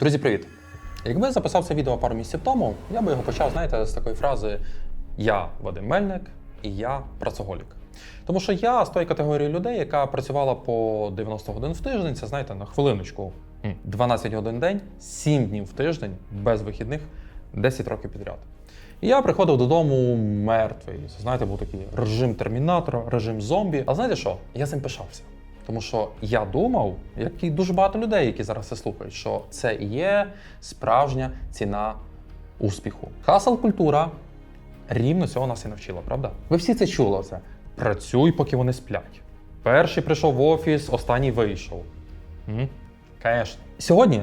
Друзі, привіт! Якби я записав це відео пару місяців тому, я би його почав, знаєте, з такої фрази Я Вадим Мельник і я працеголік. Тому що я з тої категорії людей, яка працювала по 90 годин в тиждень, це знаєте, на хвилиночку. 12 годин в день, 7 днів в тиждень, без вихідних, 10 років підряд. І я приходив додому мертвий. Знаєте, був такий режим термінатора, режим зомбі. А знаєте що? Я цим пишався. Тому що я думав, як і дуже багато людей, які зараз це слухають, що це і є справжня ціна успіху. Хасл культура рівно цього нас і навчила, правда? Ви всі це чули. Це працюй, поки вони сплять. Перший прийшов в офіс, останній вийшов. Звісно. Сьогодні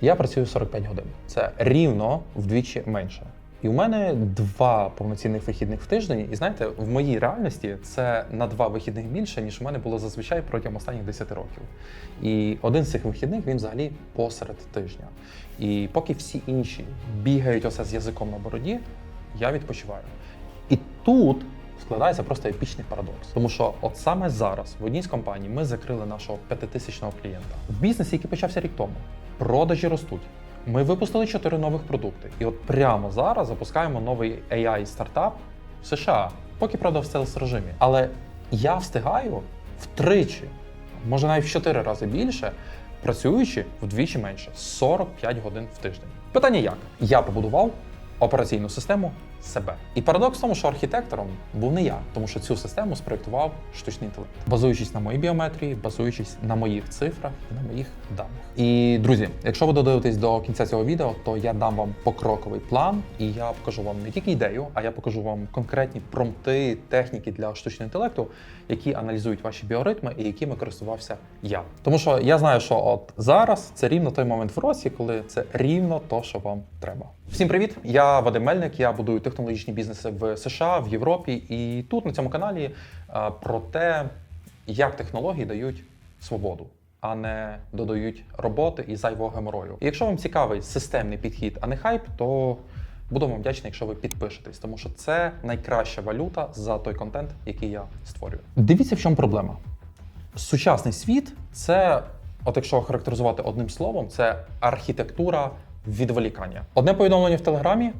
я працюю 45 годин. Це рівно вдвічі менше. І у мене два повноцінних вихідних в тиждень. І знаєте, в моїй реальності це на два вихідних більше, ніж у мене було зазвичай протягом останніх 10 років. І один з цих вихідних він взагалі посеред тижня. І поки всі інші бігають оце з язиком на бороді, я відпочиваю. І тут складається просто епічний парадокс. Тому що от саме зараз в одній з компаній ми закрили нашого п'ятитисячного клієнта. В бізнесі, який почався рік тому, продажі ростуть. Ми випустили чотири нових продукти. І от прямо зараз запускаємо новий AI стартап в США, поки правда в стелс режимі. Але я встигаю втричі, може навіть в чотири рази більше, працюючи вдвічі менше 45 годин в тиждень. Питання як? Я побудував операційну систему себе. І парадокс в тому, що архітектором був не я, тому що цю систему спроектував штучний інтелект, базуючись на моїй біометрії, базуючись на моїх цифрах і на моїх даних. І друзі, якщо ви додивитесь до кінця цього відео, то я дам вам покроковий план, і я покажу вам не тільки ідею, а я покажу вам конкретні промпти, техніки для штучного інтелекту, які аналізують ваші біоритми і якими користувався я. Тому що я знаю, що от зараз це рівно той момент в році, коли це рівно то, що вам треба. Всім привіт! Я Вадим Мельник. Я будую технологічні бізнеси в США, в Європі, і тут на цьому каналі про те, як технології дають свободу. А не додають роботи і зайвого геморою. І якщо вам цікавий системний підхід, а не хайп, то буду вам вдячний, якщо ви підпишетесь, тому що це найкраща валюта за той контент, який я створюю. Дивіться, в чому проблема. Сучасний світ це, от якщо характеризувати одним словом, це архітектура відволікання. Одне повідомлення в Телеграмі,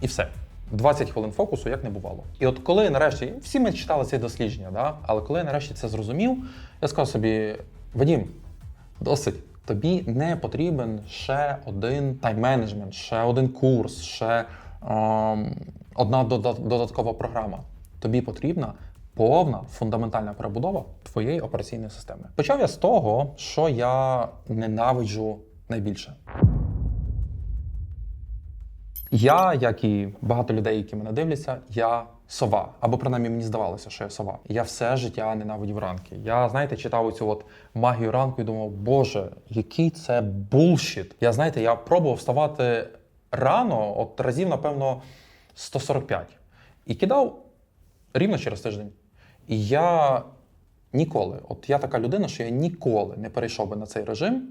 і все. 20 хвилин фокусу як не бувало. І от коли нарешті, всі ми читали ці дослідження, да? але коли я нарешті це зрозумів, я сказав собі: Вадім, досить. Тобі не потрібен ще один тайм-менеджмент, ще один курс, ще ем, одна додаткова програма. Тобі потрібна повна фундаментальна перебудова твоєї операційної системи. Почав я з того, що я ненавиджу найбільше. Я, як і багато людей, які мене дивляться, я сова. Або принаймні мені здавалося, що я сова. Я все життя ненавидів ранки. Я, знаєте, читав цю от магію ранку і думав, боже, який це булшіт. Я знаєте, я пробував вставати рано, от разів, напевно, 145. І кидав рівно через тиждень. І я ніколи, от я така людина, що я ніколи не перейшов би на цей режим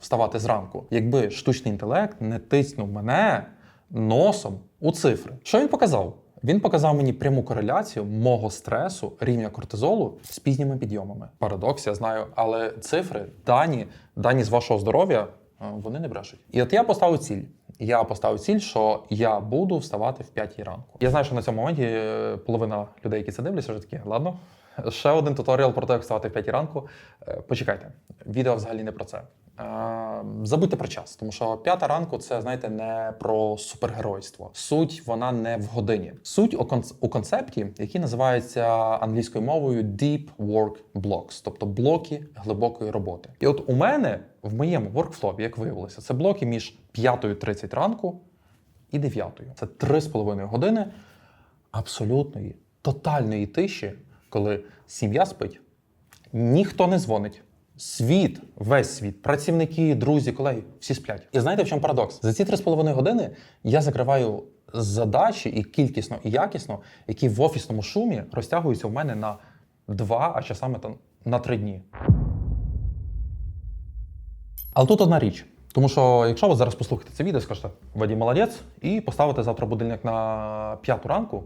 вставати зранку, якби штучний інтелект не тиснув мене носом у цифри. Що він показав? Він показав мені пряму кореляцію мого стресу, рівня кортизолу з пізніми підйомами. Парадокс, я знаю, але цифри, дані, дані з вашого здоров'я, е, вони не брешуть. І от я поставив ціль. Я поставив ціль, що я буду вставати в 5 ранку. Я знаю, що на цьому моменті е, половина людей, які це дивляться, вже такі, ладно. Ще один туторіал про те, як вставати в 5 ранку. Е, Почекайте, відео взагалі не про це. Е, Забудьте про час, тому що п'ята ранку це знаєте не про супергеройство. Суть вона не в годині. Суть у конц- концепті, який називається англійською мовою Deep Work Blocks, тобто блоки глибокої роботи. І от у мене в моєму воркфлові, як виявилося, це блоки між 5.30 ранку і 9. Це 3,5 години абсолютної, тотальної тиші, коли сім'я спить, ніхто не дзвонить. Світ, весь світ, працівники, друзі, колеги, всі сплять. І знаєте, в чому парадокс? За ці 3,5 години я закриваю задачі і кількісно, і якісно, які в офісному шумі розтягуються у мене на 2, а часами там на 3 дні. Але тут одна річ. Тому що якщо ви зараз послухаєте це відео, скажете, Вадій молодець, і поставите завтра будильник на 5 ранку,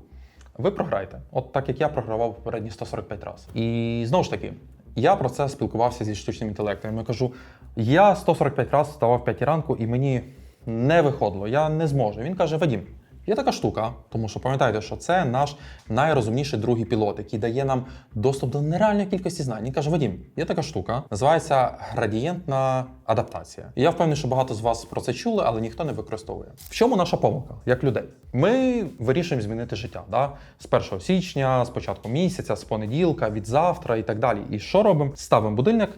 ви програєте. От так як я програвав попередні 145 разів. І знову ж таки, Я про це спілкувався зі штучним інтелектом. Я кажу: я 145 разів вставав в 5 ранку, і мені не виходило, я не зможу. Він каже: Вадім, є така штука, тому що пам'ятайте, що це наш найрозумніший другий пілот, який дає нам доступ до нереальної кількості знань. Він каже: Вадім, є така штука, називається градієнтна адаптація. І я впевнений, що багато з вас про це чули, але ніхто не використовує. В чому наша помилка, як людей? Ми вирішуємо змінити життя да? з 1 січня, з початку місяця, з понеділка, від завтра і так далі. І що робимо? Ставимо будильник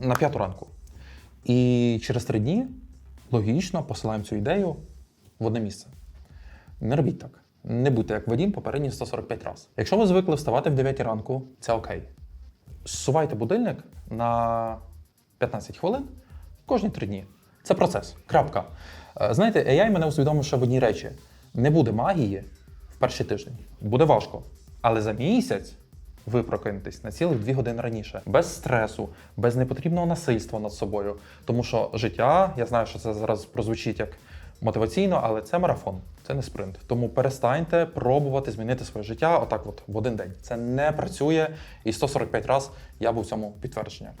на п'яту ранку. І через три дні логічно посилаємо цю ідею в одне місце. Не робіть так. Не будьте як Вадім попередні 145 разів. Якщо ви звикли вставати в 9 ранку, це окей. Зсувайте будильник на 15 хвилин кожні 3 дні. Це процес. Крапка. Е, Знаєте, AI мене усвідомив ще в одній речі: не буде магії в перший тиждень. Буде важко. Але за місяць ви прокинетесь на цілих 2 години раніше, без стресу, без непотрібного насильства над собою. Тому що життя, я знаю, що це зараз прозвучить як мотиваційно, але це марафон, це не спринт. Тому перестаньте пробувати змінити своє життя отак, от в один день. Це не працює, і 145 разів я був в цьому підтвердження.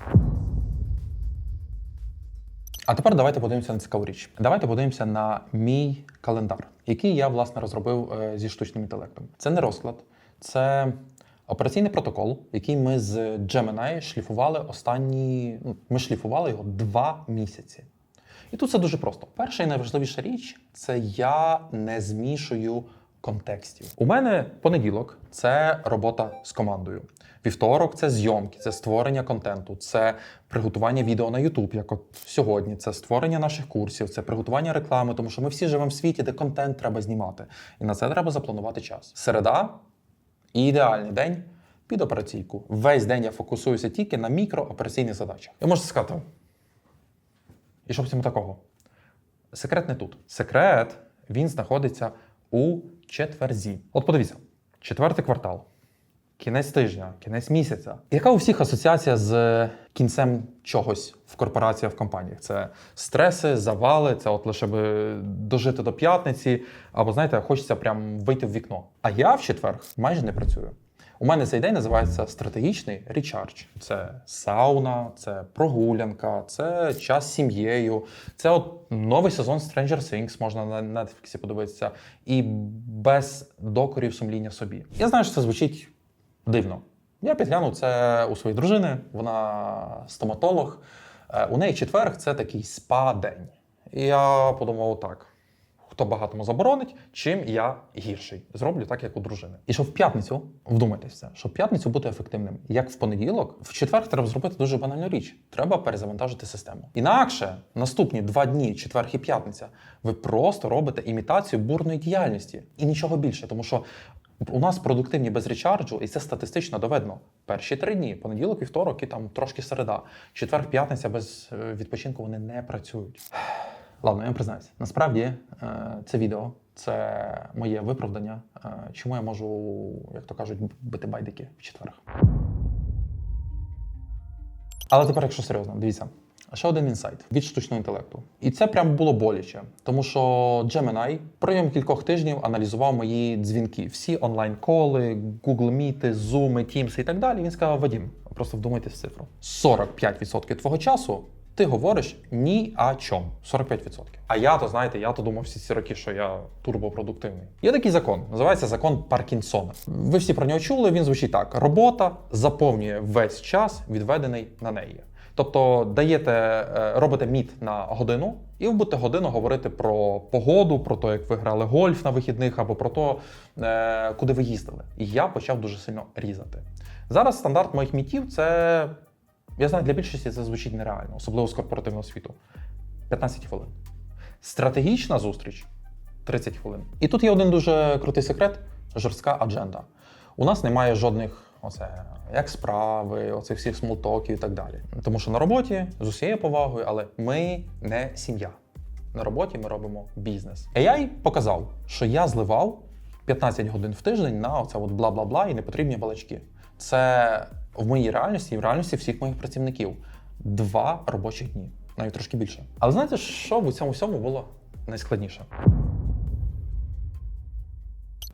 А тепер давайте подивимося на цікаву річ. Давайте подивимося на мій календар, який я власне розробив е, зі штучним інтелектом. Це не розклад, це операційний протокол, який ми з Gemini шліфували останні. ну, Ми шліфували його два місяці. І тут це дуже просто. Перша і найважливіша річ це я не змішую контекстів. У мене понеділок це робота з командою. Вівторок це зйомки, це створення контенту, це приготування відео на YouTube, як от сьогодні. Це створення наших курсів, це приготування реклами, тому що ми всі живемо в світі, де контент треба знімати. І на це треба запланувати час. Середа і ідеальний день під операційку. Весь день я фокусуюся тільки на мікроопераційних задачах. І можете сказати, і що в цьому такого? Секрет не тут. Секрет він знаходиться у четверзі. От подивіться, четвертий квартал, кінець тижня, кінець місяця. Яка у всіх асоціація з кінцем чогось в корпораціях, в компаніях? Це стреси, завали, це от лише би дожити до п'ятниці, або знаєте, хочеться прям вийти в вікно. А я в четвер майже не працюю. У мене цей день називається стратегічний речардж. Це сауна, це прогулянка, це час з сім'єю. Це от новий сезон Stranger Things, можна на Netflix подивитися, і без докорів сумління собі. Я знаю, що це звучить дивно. Я підглянув це у своєї дружини, вона стоматолог. Е, У неї четверг це такий спа-день. І я подумав так. Хто багатому заборонить, чим я гірший. Зроблю так, як у дружини. І щоб в п'ятницю, вдумайтесь в це, щоб в п'ятницю бути ефективним, як в понеділок, в четвер треба зробити дуже банальну річ. Треба перезавантажити систему. Інакше наступні два дні, четвер і п'ятниця, ви просто робите імітацію бурної діяльності і нічого більше, тому що. У нас продуктивні без речарджу, і це статистично доведено. Перші три дні, понеділок, вівторок і там трошки середа. Четвер, п'ятниця без е, відпочинку вони не працюють. Ладно, я вам признаюся. Насправді е, це відео це моє виправдання, е, чому я можу, як то кажуть, бити байдики в четверг. Але тепер, якщо серйозно, дивіться. Ще один інсайт від штучного інтелекту. І це прям було боляче, тому що Gemini протягом кількох тижнів аналізував мої дзвінки, всі онлайн-коли, Google Meet, Zoom, Teams і так далі. Він сказав: Вадім, просто вдумайтесь в цифру. 45% твого часу ти говориш ні о чому. 45%. А я то знаєте, я то думав всі ці роки, що я турбопродуктивний. Є такий закон, називається закон Паркінсона. Ви всі про нього чули. Він звучить так: робота заповнює весь час, відведений на неї. Тобто даєте, е, робите міт на годину, і ви будете годину говорити про погоду, про те, як ви грали гольф на вихідних, або про те, е, куди ви їздили. І я почав дуже сильно різати. Зараз стандарт моїх мітів це. Я знаю, для більшості це звучить нереально, особливо з корпоративного світу. 15 хвилин. Стратегічна зустріч 30 хвилин. І тут є один дуже крутий секрет жорстка адженда. У нас немає жодних оце, як справи, оцих всіх смолтоків і так далі. Тому що на роботі з усією повагою, але ми не сім'я. На роботі ми робимо бізнес. AI показав, що я зливав 15 годин в тиждень на оце от бла-бла-бла і непотрібні балачки. Це в моїй реальності і в реальності всіх моїх працівників два робочих дні, навіть трошки більше. Але знаєте, що в цьому всьому було найскладніше?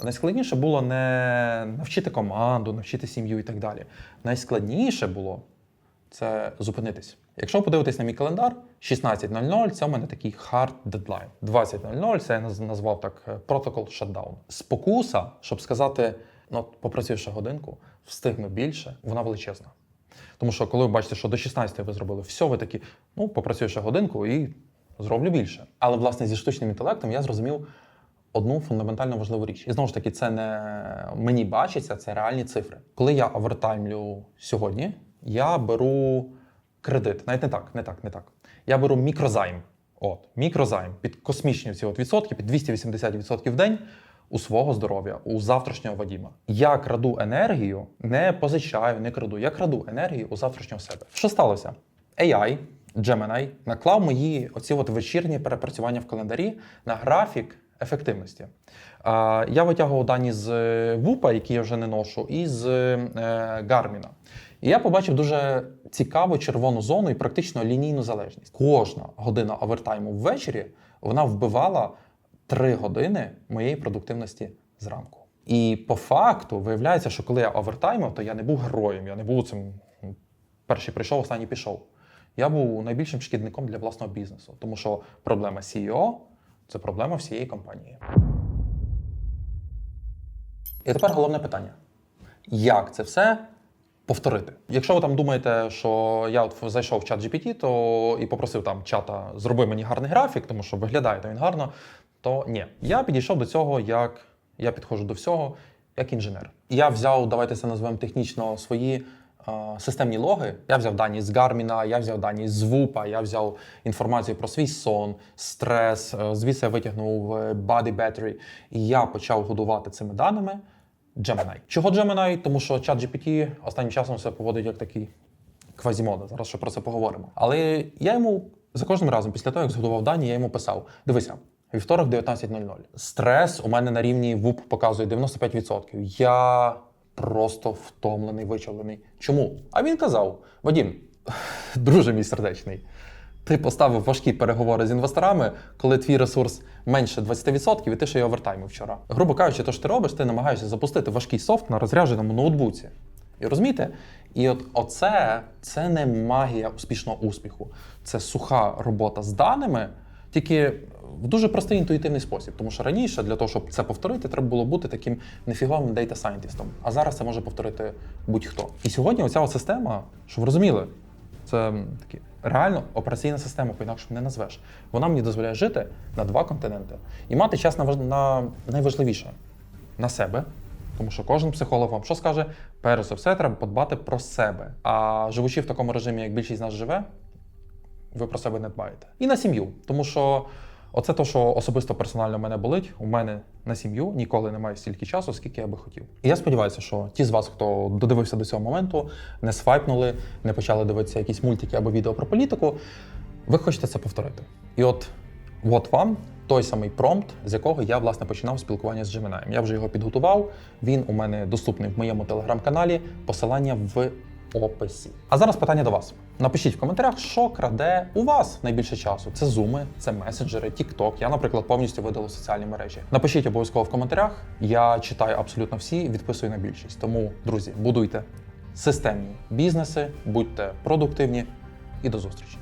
Найскладніше було не навчити команду, навчити сім'ю і так далі. Найскладніше було це зупинитись. Якщо подивитись на мій календар, 16.00 це у мене такий hard deadline. 20.00 це я назвав так е, protocol shutdown. Спокуса, щоб сказати, ну ще годинку, встигну більше, вона величезна. Тому що коли ви бачите, що до 16 ви зробили все, ви такі, ну попрацюю годинку і зроблю більше. Але власне зі штучним інтелектом я зрозумів одну фундаментально важливу річ. І знову ж таки, це не мені бачиться, це реальні цифри. Коли я овертаймлю сьогодні, я беру кредит. Навіть не так, не так, не так. Я беру мікрозайм. От, мікрозайм під космічні ці от відсотки, під 280% в день у свого здоров'я, у завтрашнього Вадіма. Я краду енергію, не позичаю, не краду. Я краду енергію у завтрашнього себе. Що сталося? AI, Gemini наклав мої оці от вечірні перепрацювання в календарі на графік ефективності. Я витягував дані з Вупа, які я вже не ношу, і з Гарміна. І я побачив дуже цікаву червону зону і практично лінійну залежність. Кожна година овертайму ввечері вона вбивала 3 години моєї продуктивності зранку. І по факту виявляється, що коли я овертаймив, то я не був героєм, я не був цим перший прийшов, останній пішов. Я був найбільшим шкідником для власного бізнесу, тому що проблема CEO – це проблема всієї компанії. І тепер головне питання: як це все повторити? Якщо ви там думаєте, що я от зайшов в чат GPT, то і попросив там чата зроби мені гарний графік, тому що виглядає він гарно, то ні. Я підійшов до цього, як я підходжу до всього як інженер. Я взяв, давайте це назвемо технічно свої е, системні логи. Я взяв дані з Гарміна, я взяв дані з Вупа, я взяв інформацію про свій сон, стрес. е, Звідси я витягнув е, body battery, і я почав годувати цими даними. Gemini. Чого Gemini? Тому що чат GPT останнім часом все поводить як такий квазімода. Зараз ще про це поговоримо. Але я йому за кожним разом, після того, як зготував дані, я йому писав: дивися, вівторок 19.00. Стрес у мене на рівні ВУП показує 95%. Я просто втомлений, вичавлений. Чому? А він казав: Вадім, друже мій сердечний. Ти поставив важкі переговори з інвесторами, коли твій ресурс менше 20%, і ти ще й овертаймив вчора. Грубо кажучи, то що ти робиш, ти намагаєшся запустити важкий софт на розрядженому ноутбуці. І розумієте? І от оце це не магія успішного успіху. Це суха робота з даними, тільки в дуже простий інтуїтивний спосіб. Тому що раніше для того, щоб це повторити, треба було бути таким нефіговим дейта сайентістом. А зараз це може повторити будь-хто. І сьогодні оця система, щоб ви розуміли, це такі реально операційна система, по-інакше не назвеш. Вона мені дозволяє жити на два континенти і мати час на, на найважливіше на себе. Тому що кожен психолог вам що скаже? Перш за все, треба подбати про себе. А живучи в такому режимі, як більшість з нас живе, ви про себе не дбаєте. І на сім'ю. Тому що оце то, що особисто персонально мене болить, у мене на сім'ю ніколи немає стільки часу, скільки я би хотів. І я сподіваюся, що ті з вас, хто додивився до цього моменту, не свайпнули, не почали дивитися якісь мультики або відео про політику, ви хочете це повторити. І от, от вам той самий промпт, з якого я власне починав спілкування з Gemini. Я вже його підготував. Він у мене доступний в моєму телеграм-каналі. Посилання в описі. А зараз питання до вас. Напишіть в коментарях, що краде у вас найбільше часу. Це зуми, це месенджери, TikTok. Я, наприклад, повністю видалив соціальні мережі. Напишіть обов'язково в коментарях. Я читаю абсолютно всі, відписую на більшість. Тому, друзі, будуйте системні бізнеси, будьте продуктивні і до зустрічі.